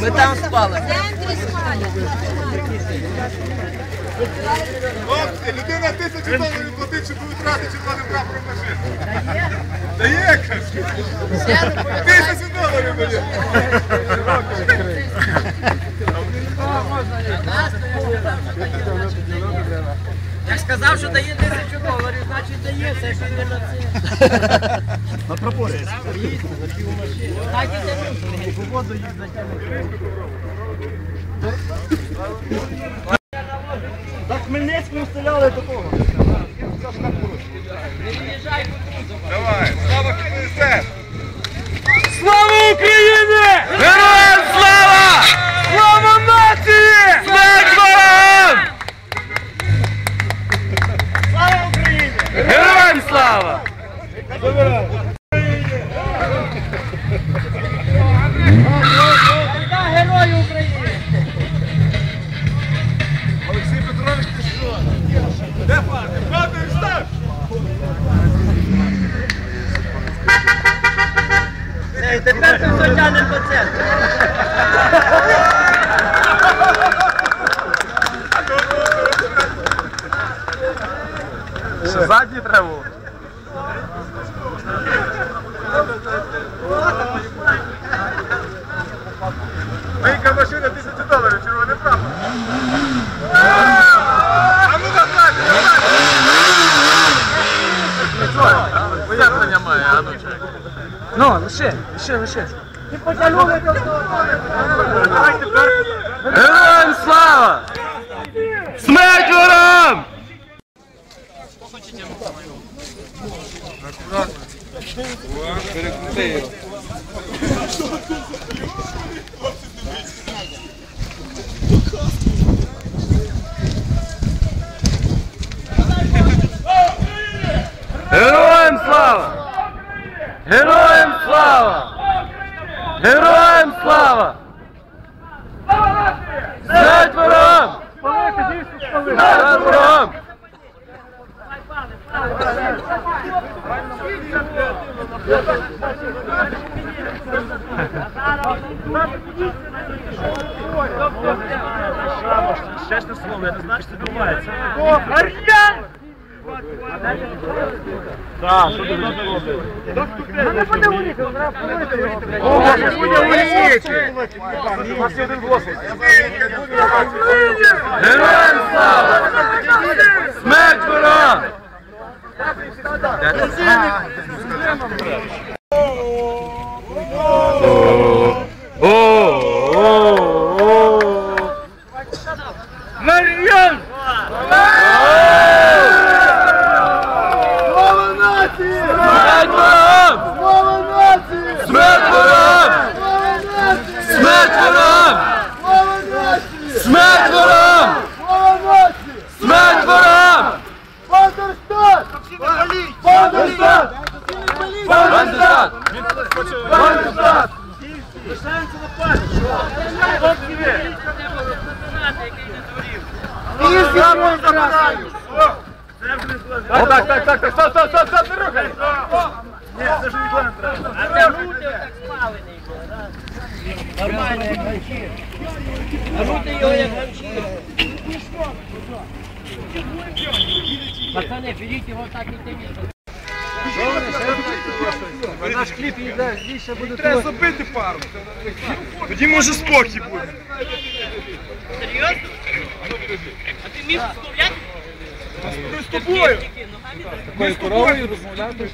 Ми там спали. Хлопці, людина тисячу доларів платить, щоб витрати червоним прапором машини. Дає, каже. Тисячу доларів дає. Сказав, що дає тисячу доларів, значить дає, все що не на це. На пропозицію. Так і. По воду. Так Хмельницькому стріляли до кого? Давай, слава слава! Герої України! Олексій Петрович, ти що? Де пане? Пане, встав! Тепер ти все тянемо по центру. Ще задні треба було. Мийка машина, тисячу доларів, червоний прапор. А ну назад, назад! Пояснення має, а ну чекай. Ну, лише, лише, до Героям слава! Смерть ворам! Героям слава! Героям слава! Героям слава! Смерть ворам! Смерть ворам! Чесне слово, я не знаю, що це відбувається. Ар'ян! Так, що ти робиш? Мене буде помити. О, буде уїхати! У вас є один голос. Героям слава! Смерть ворам! О, о, о. Мар'ян! Слава нації! Смерть ворам! Слава нації! Смерть ворам! Слава нації! Смерть ворам! Слава нації! Смерть ворам! Слава нації! Смерть ворам! Бандерстат! Бандерстат! Бандерстат! Бандерстат! Із герой забираю! О, так, так, так, так, стоп, стоп, стоп, стоп, не рухай! Ні, це ж не треба. А це рути так спалений. Нормально, як ганчір. А рути його як ганчір. Пацани, беріть його так і. Наш кліп йде, більше буде Треба забити пару. Тоді може спокій буде. Серйозно? А ти міг вставляти? Ми з тобою. такою коровою розмовляти.